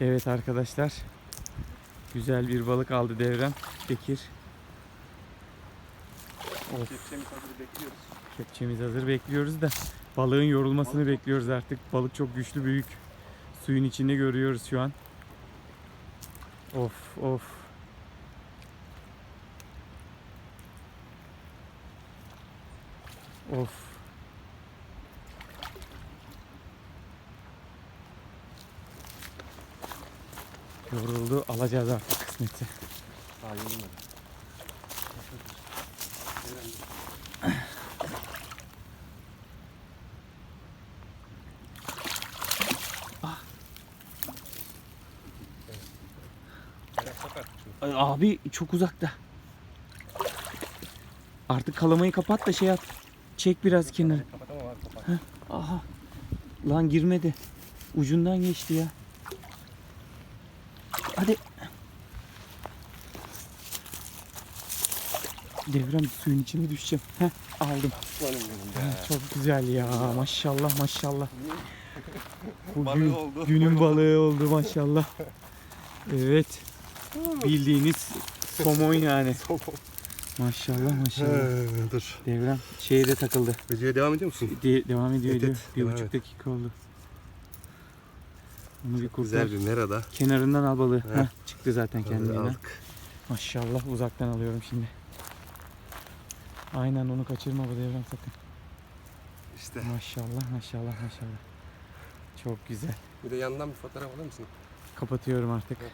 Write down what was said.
Evet arkadaşlar. Güzel bir balık aldı devrem. Bekir. Of. Kepçemiz hazır bekliyoruz. Kepçemiz hazır bekliyoruz da balığın yorulmasını bekliyoruz artık. Balık çok güçlü büyük. Suyun içinde görüyoruz şu an. Of of. Of. Yoruldu. Alacağız artık kısmeti. Daha yorulmadı. Ay, Abi çok uzakta. Artık kalamayı kapat da şey yap. Çek biraz kenara. Aha. Lan girmedi. Ucundan geçti ya. Hadi. Devrem suyun içine düşeceğim. Heh, aldım. Aslanım benim ya. Çok güzel ya. Maşallah maşallah. Bugün Balığı oldu. günün balığı oldu maşallah. Evet. Bildiğiniz somon yani. Maşallah maşallah. He, dur. Devrem şeye de takıldı. Videoya devam ediyor musun? De- devam ediyor Evet, ediyor. evet, Bir devam buçuk et. dakika oldu. Onu bir kurtar. Güzel bir merada. Kenarından al balığı. Heh. Heh, çıktı zaten kendine. Aldık. Maşallah uzaktan alıyorum şimdi. Aynen onu kaçırma bu devrem sakın. İşte. Maşallah maşallah maşallah. Çok güzel. Bir de yandan bir fotoğraf alır mısın? Kapatıyorum artık. Heh.